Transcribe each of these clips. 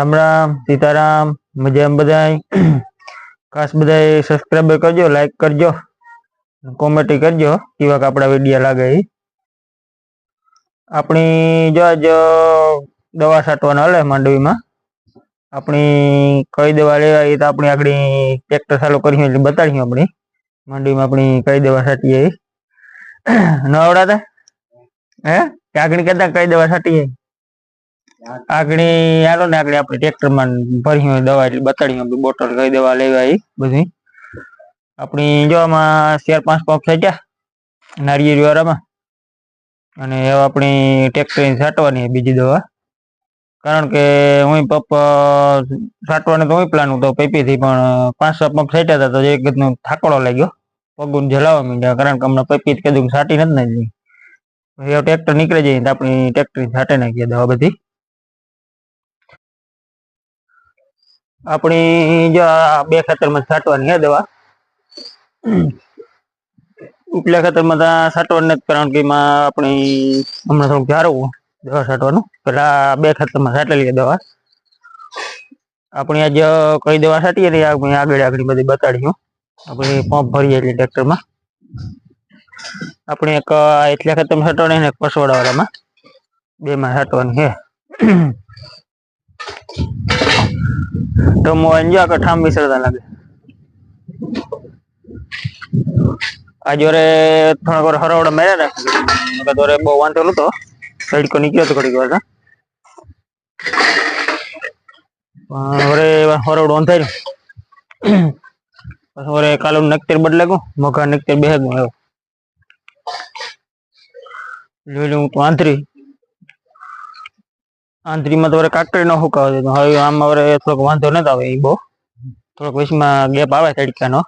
રામ રામ, સીતારામ, મજામ બધાય? ખાસ બધાય સબસ્ક્રાઈબ કરજો લાઈક કરજો કોમેન્ટ કરજો કેવા આપણા વિડીયા લાગે ઈ. આપણી જો આજ દવા છાંટવાના હલે માંડવીમાં. આપણી કઈ દવા લેવા એ તો આપણી આગળ ટ્રેક્ટર ચાલુ કર્યું એટલે બતાડીશું આપણી. માંડવીમાં આપણી કઈ દવા છાંટીએ ન આવડાતા હે? કે આગળ કહેતા કઈ દવા છાંટીએ? આગળ હાલો ને આગળ આપણે ટ્રેક્ટરમાં ભર્યું દવા એટલે બતાડ્યું બોટલ કઈ દવા લેવા એ બધી. આપણી જોવામાં ચાર પાંચ પંપ થઈ ગયા વાળામાં. અને હવે આપણી ટ્રેક્ટર છાંટવાની બીજી દવા. કારણ કે હું પંપ છાંટવાનો તો હું પ્લાન હતો પૈપીથી, પણ પાંચ છ પંપ છાંટ્યા હતા તો એક ગતનો થાકડો લાગ્યો. પગું જલાવા માંડ્યા, કારણ કે હમણાં પૈપી કીધું છાંટી નથી નાખી. પછી ટ્રેક્ટર નીકળી જાય તો આપણી ટ્રેક્ટર છાંટી નાખીએ દવા બધી. આપણી જો બે ખેતરમાં છાંટવાની હે દવા. ઉપલા ખેતરમાં ત્યાં છાંટવાની નથી, કારણ કે આપણી હમણાં થોડુંક જારવું દવા છાંટવાનું. પેલા બે ખેતરમાં છાંટેલી દવા. આપણે આજે કઈ દવા છાંટીએ ને આપણે આગળ આગળ બધી બતાડીશું આપણે પંપ ભરીએ એટલે ટ્રેક્ટરમાં. આપણે એક એટલા ખેતરમાં છાંટવાની ને એક પસવાડાવાળામાં. બેમાં છાંટવાની છે. તો મોહનજો જો કઠામ ઠામ મિસળતા લાગે. આ જોરે થોડાક વાર હરવડા મેળ્યા રાખે દોરે બહુ વાંધો નતો. તડકો નીકળ્યો તો ઘડીક વાર હવે હરવડો અંધાર્યું. વરે કાલે નક્તેર બદલાગું, મઘા નક્તેર બેહગું એવો લીલું તો આંતરી આંતરીમાં તો વરે કાકડી નો હુકાવા દેતો. હવે આમાં વરે થોડોક વાંધો નતો આવે એ બહુ. થોડોક વચમાં ગેપ આવે તડકાનો.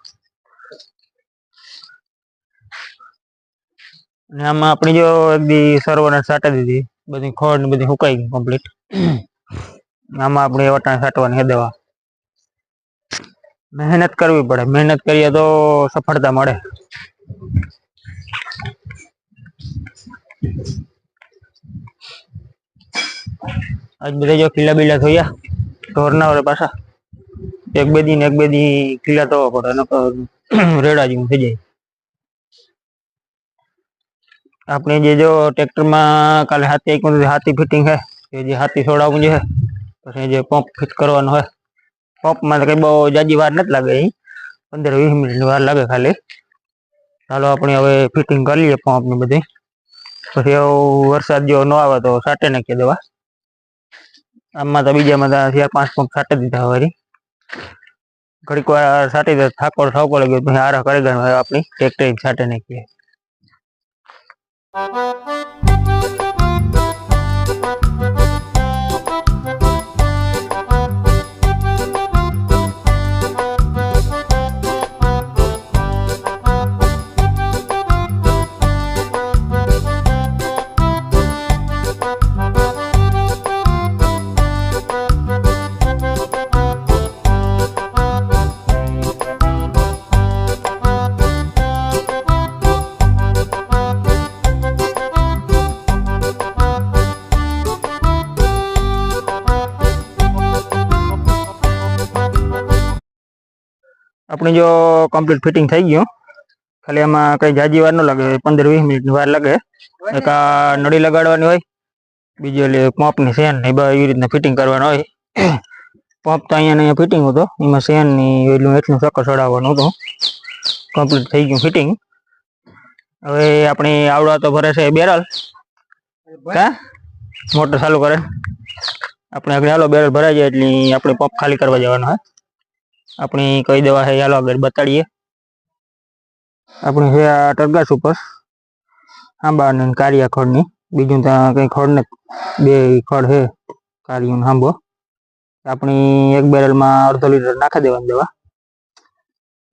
અને આમાં આપણી જો એક દી સર્વને સાટી દીધી. બધી ખોડ ને બધી સુકાઈ ગઈ કમ્પ્લીટ આમાં આપણે વટાણ છાંટવાની છે દવા. મહેનત કરવી પડે. મહેનત કરીએ તો સફળતા મળે. આજ બધા જો કિલ્લા બિલ્લા થયા ઢોરના વડે પાછા. એક બે દી ને એક બે દી કિલ્લા થવા પડે, નકર રેડા જેવું થઈ જાય. આપણે જે જો ટ્રેક્ટરમાં કાલે હાથી એક હાથી ફિટિંગ છે, એ જે હાથી છોડાવવું છે, પછી જે પંપ ફિટ કરવાનો હોય પંપમાં તો કઈ બહુ જાજી વાર નથી લાગે અહીં, પંદર વીસ મિનિટ વાર લાગે ખાલી. ચાલો આપણે હવે ફિટિંગ કરી લઈએ પંપ ને બધી. પછી હવે વરસાદ જો ન આવે તો સાટે નાખીએ દવા. આમાં તો બીજામાં ચાર પાંચ પંપ સાટી દીધા હોય ઘડીક વાર સાટી દીધા થાકોર થાકો લાગ્યો આરા કરી ગયો આપણી ટ્રેક્ટર સાટે નાખીએ આપણી જો કમ્પ્લીટ ફિટિંગ થઈ ગયું. ખાલી એમાં કઈ જાજી વાર ન લાગે પંદર વીસ મિનિટની વાર લાગે. એક આ નળી લગાડવાની હોય, બીજી એટલે પંપની સેન ને એવી રીતના ફિટિંગ કરવાનું હોય. પંપ તો અહીંયા અહીંયા ફિટિંગ હતો, એમાં સેનની એટલું એટલું ચક્કર ચડાવવાનું હતું. કમ્પ્લીટ થઈ ગયું ફિટિંગ હવે આપણી આવડા તો ભરે છે બેરલ. કા? મોટર ચાલુ કરે. આપણે આગળ હાલો, બેરલ ભરાઈ જાય એટલે આપણે પંપ ખાલી કરવા જવાનો હોય આપણી કઈ દવા છે, ચાલો આગળ બતાડીએ. આપણે છે આ ટરગાસ ઉપર, આંબા અને કારિયા ખડની. બીજું ત્યાં કંઈ ખડ ને બે ખડ છે કારિયું ને આંબો. આપણી એક બેરલમાં અડધો લીટર નાખી દેવાની દવા.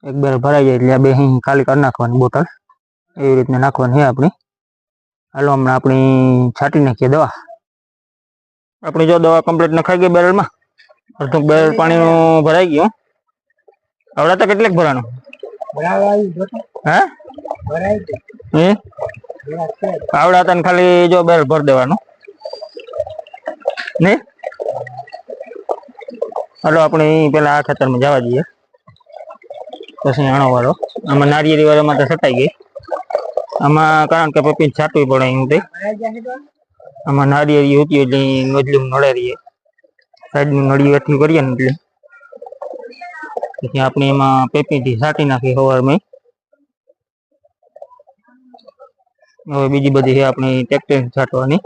એક બેરલ ભરાઈ જાય એટલે આ બે ખાલી કરી નાખવાની બોટલ. એવી રીતના નાખવાની છે આપણી. હાલો, હમણાં આપણી છાંટી નાખીએ દવા. આપણી જો દવા કમ્પ્લીટ નખાઈ ગઈ બેરલમાં અડધું બેરલ પાણીનું ભરાઈ ગયું. આવડા તો કેટલેક ભરાણો? હે? આવડા તને ખાલી જો બેલ ભર દેવાનું. ને? હાલો, આપણે પેલા આ ખેતરમાં જવા દઈએ પછી આણો વાળો. આમાં નારિયેળી વાળામાં તો સટાઈ ગઈ. આમાં કારણ કે પપ્પી છાટવી પડે એમ તે આમાં નારિયેળી હતી એટલે નજલું નડે રહીએ. સાઈડનું નળિયું એટલું કરીએ ને એટલે. પછી આપણે એમાં પેપીથી છાંટી નાખી સવારમાં હવે બીજી બધી છે આપણી ટ્રેક્ટર છાંટવાની